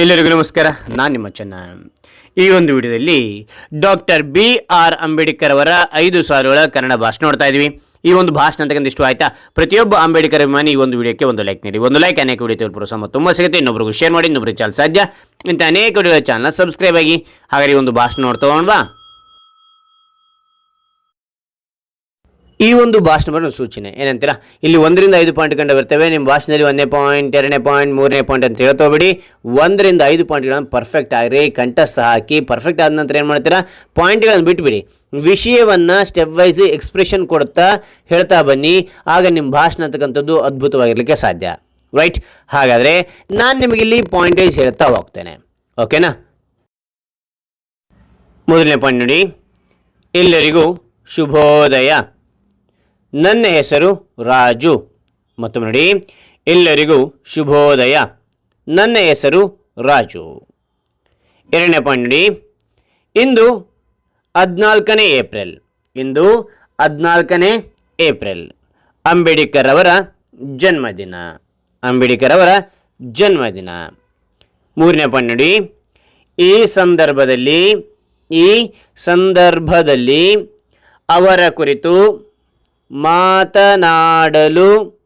ಎಲ್ಲರಿಗೂ ನಮಸ್ಕಾರ. ನಾನು ನಿಮ್ಮ ಚೆನ್ನ ಈ ಒಂದು ವಿಡಿಯೋದಲ್ಲಿ ಡಾಕ್ಟರ್ ಬಿ ಆರ್ ಅಂಬೇಡ್ಕರ್ ಅವರ ಐದು ಸಾಲುಗಳ ಕನ್ನಡ ಭಾಷಣ ನೋಡ್ತಾ ಇದ್ವಿ ಈ ಒಂದು ಭಾಷಣ ಅಂತಕ್ಕಂಥ ಇಷ್ಟು ಆಯ್ತಾ? ಪ್ರತಿಯೊಬ್ಬ ಅಂಬೇಡ್ಕರ್ ಅಭಿಮಾನಿ ಈ ಒಂದು ವಿಡಿಯೋಕ್ಕೆ ಒಂದು ಲೈಕ್ ನೀಡಿ. ಒಂದು ಲೈಕ್ ಅನೇಕ ವಿಡಿಯೋ ಪ್ರೋತ್ಸಾಹ ತುಂಬ ಸಿಗುತ್ತೆ. ಇನ್ನೊಬ್ಬರಿಗೂ ಶೇರ್ ಮಾಡಿ, ಇನ್ನೊಬ್ರಿಗೆ ಚಾಲ್ ಸಾಧ್ಯ. ಇಂಥ ಅನೇಕ ವಿಡಿಯೋ ಚಾನಲ್ ಸಬ್ಸ್ಕ್ರೈಬ್ ಆಗಿ. ಹಾಗಾದ್ರೆ ಈ ಒಂದು ಭಾಷಣ ನೋಡ್ತಾ ಈ ಒಂದು ಭಾಷಣ ಬರೋ ಸೂಚನೆ. ಏನಂತೀರಾ? ಇಲ್ಲಿ ಒಂದರಿಂದ ಐದು ಪಾಯಿಂಟ್ ಕಂಡು ಬರ್ತವೆ. ನಿಮ್ಮ ಭಾಷಣದಲ್ಲಿ ಒಂದನೇ ಪಾಯಿಂಟ್ ಎರಡನೇ ಪಾಯಿಂಟ್ ಮೂರನೇ ಪಾಯಿಂಟ್ ಅಂತ ಹೇಳ್ತೋಬೇಡಿ ಒಂದರಿಂದ ಐದು ಪಾಯಿಂಟ್ಗಳನ್ನು ಪರ್ಫೆಕ್ಟ್ ಆಗಿರಿ ಕಂಠಸ್ಥ ಹಾಕಿ ಪರ್ಫೆಕ್ಟ್ ಆದ ನಂತರ ಏನು ಮಾಡ್ತೀರಾ? ಪಾಯಿಂಟ್ಗಳನ್ನು ಬಿಟ್ಬಿಡಿ. ವಿಷಯವನ್ನು ಸ್ಟೆಪ್ ವೈಸ್ ಎಕ್ಸ್ಪ್ರೆಷನ್ ಕೊಡ್ತಾ ಹೇಳ್ತಾ ಬನ್ನಿ. ಆಗ ನಿಮ್ಮ ಭಾಷಣ ಅಂತಕ್ಕಂಥದ್ದು ಅದ್ಭುತವಾಗಿರಲಿಕ್ಕೆ ಸಾಧ್ಯ. ರೈಟ್ ಹಾಗಾದರೆ ನಾನು ನಿಮಗೆ ಇಲ್ಲಿ ಪಾಯಿಂಟ್ ವೈಸ್ ಹೇಳ್ತಾ ಹೋಗ್ತೇನೆ. ಓಕೆನಾ ಮೊದಲನೇ ಪಾಯಿಂಟ್ ನೋಡಿ. ಎಲ್ಲರಿಗೂ ಶುಭೋದಯ. ನನ್ನ ಹೆಸರು ರಾಜು. ಮತ್ತು ನೋಡಿ, ಎಲ್ಲರಿಗೂ ಶುಭೋದಯ. ನನ್ನ ಹೆಸರು ರಾಜು. ಎರಡನೇ ಪಾಯಿಂಟ್ ಇಂದು ಹದಿನಾಲ್ಕನೇ ಏಪ್ರಿಲ್. ಇಂದು ಹದಿನಾಲ್ಕನೇ ಏಪ್ರಿಲ್. ಅಂಬೇಡ್ಕರ್ ಅವರ ಜನ್ಮದಿನ. ಅಂಬೇಡ್ಕರ್ ಅವರ ಜನ್ಮದಿನ. ಮೂರನೇ ಪಾಯಿಂಟ್ ಈ ಸಂದರ್ಭದಲ್ಲಿ ಈ ಸಂದರ್ಭದಲ್ಲಿ ಅವರ ಕುರಿತು ಮಾತನಾಡಲು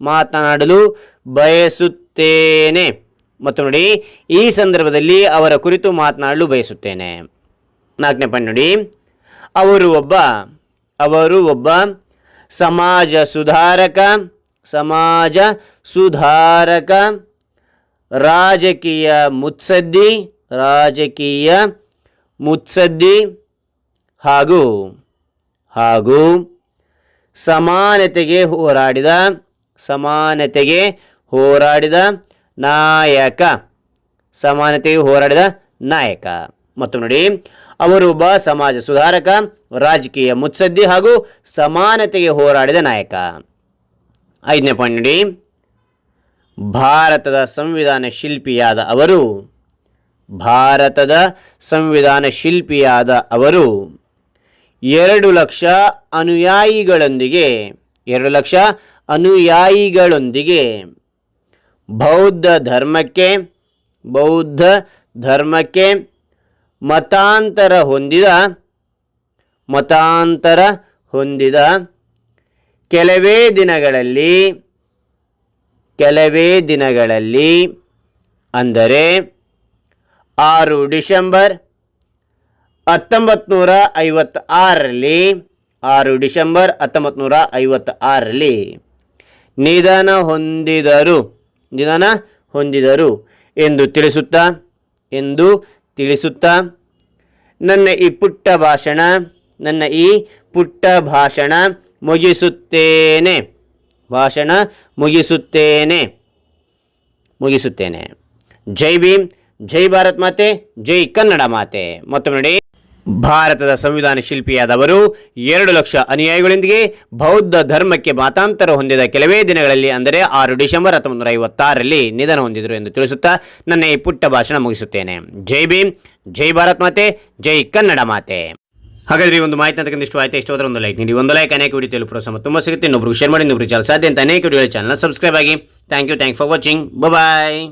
ಮಾತನಾಡಲು ಬಯಸುತ್ತೇನೆ. ಮತ್ತು ನೋಡಿ, ಈ ಸಂದರ್ಭದಲ್ಲಿ ಅವರ ಕುರಿತು ಮಾತನಾಡಲು ಬಯಸುತ್ತೇನೆ. ನಾಲ್ಕನೇ ಪಾಯಿಂಟ್ ನೋಡಿ. ಅವರು ಒಬ್ಬ ಅವರು ಒಬ್ಬ ಸಮಾಜ ಸುಧಾರಕ ಸಮಾಜ ಸುಧಾರಕ, ರಾಜಕೀಯ ಮುತ್ಸದ್ದಿ ರಾಜಕೀಯ ಮುತ್ಸದ್ದಿ ಹಾಗೂ ಹಾಗೂ ಸಮಾನತೆಗೆ ಹೋರಾಡಿದ ಸಮಾನತೆಗೆ ಹೋರಾಡಿದ ನಾಯಕ. ಸಮಾನತೆಗೆ ಹೋರಾಡಿದ ನಾಯಕ. ಮತ್ತು ನೋಡಿ ಅವರು ಒಬ್ಬ ಸಮಾಜ ಸುಧಾರಕ, ರಾಜಕೀಯ ಮುತ್ಸದ್ದಿ ಹಾಗೂ ಸಮಾನತೆಗೆ ಹೋರಾಡಿದ ನಾಯಕ. ಐದನೇ ಪಾಯಿಂಟ್ ನೋಡಿ, ಭಾರತದ ಸಂವಿಧಾನ ಶಿಲ್ಪಿಯಾದ ಅವರು, ಭಾರತದ ಸಂವಿಧಾನ ಶಿಲ್ಪಿಯಾದ ಅವರು ಎರಡು ಲಕ್ಷ ಅನುಯಾಯಿಗಳೊಂದಿಗೆ, ಎರಡು ಲಕ್ಷ ಅನುಯಾಯಿಗಳೊಂದಿಗೆ ಬೌದ್ಧ ಧರ್ಮಕ್ಕೆ ಬೌದ್ಧ ಧರ್ಮಕ್ಕೆ ಮತಾಂತರ ಹೊಂದಿದ ಮತಾಂತರ ಹೊಂದಿದ ಕೆಲವೇ ದಿನಗಳಲ್ಲಿ ಕೆಲವೇ ದಿನಗಳಲ್ಲಿ ಅಂದರೆ ಆರು ಡಿಸೆಂಬರ್ ಹತ್ತೊಂಬತ್ತು ನೂರ ಐವತ್ತಾರರಲ್ಲಿ ಆರು ಡಿಸೆಂಬರ್ ಹತ್ತೊಂಬತ್ತು ನೂರ ಐವತ್ತಾರರಲ್ಲಿ ನಿಧನ ಹೊಂದಿದರು. ನಿಧನ ಹೊಂದಿದರು ಎಂದು ತಿಳಿಸುತ್ತಾ ಎಂದು ತಿಳಿಸುತ್ತಾ, ನನ್ನ ಈ ಪುಟ್ಟ ಭಾಷಣ, ನನ್ನ ಈ ಪುಟ್ಟ ಭಾಷಣ ಮುಗಿಸುತ್ತೇನೆ. ಭಾಷಣ ಮುಗಿಸುತ್ತೇನೆ. ಮುಗಿಸುತ್ತೇನೆ. ಜೈ ಭೀಮ್, ಜೈ ಭಾರತ್ ಮಾತೆ, ಜೈ ಕನ್ನಡ ಮಾತೆ. ಮತ್ತೊಮ್ಮೆ ಭಾರತದ ಸಂವಿಧಾನ ಶಿಲ್ಪಿಯಾದವರು ಎರಡು ಲಕ್ಷ ಅನುಯಾಯಿಗಳೊಂದಿಗೆ ಬೌದ್ಧ ಧರ್ಮಕ್ಕೆ ಮತಾಂತರ ಹೊಂದಿದ ಕೆಲವೇ ದಿನಗಳಲ್ಲಿ, ಅಂದರೆ ಆರು ಡಿಸೆಂಬರ್ ಹತ್ತೊಂಬತ್ತು ನೂರ ಐವತ್ತಾರರಲ್ಲಿ ನಿಧನ ಹೊಂದಿದರು ಎಂದು ತಿಳಿಸುತ್ತಾ ನನ್ನ ಈ ಪುಟ್ಟ ಭಾಷಣ ಮುಗಿಸುತ್ತೇನೆ. ಜೈ ಭೀಮ್, ಜೈ ಭಾರತ್ ಮಾತೆ, ಜೈ ಕನ್ನಡ ಮಾತೆ. ಹಾಗಾದ್ರೆ ಒಂದು ಮಾಹಿತಿ ಅಂತಕ್ಕಂಥ ಇಷ್ಟ ಇಷ್ಟವಾದ್ರೆ ಒಂದು ಲೈಕ್ ನೀಡಿ, ಒಂದು ಲೈಕ್ ಅನೇಕ ವಿಡಿಯೋ ಪ್ರೋತ್ಸಾಹ ತುಂಬ ಸಿಗುತ್ತೆ. ಇನ್ನೊಬ್ಬರು ಶೇರ್ ಮಾಡಿ ಇನ್ನೊಬ್ರು ಚಾನಲ್ ಸಾಧ್ಯ ಅಂತ ಅನೇಕ ವಿಡಿಯೋ ಚಾನಲ್ ಸಬ್ಸ್ಕ್ರೈಬ್ ಆಗಿ. Thank you thank for watching bye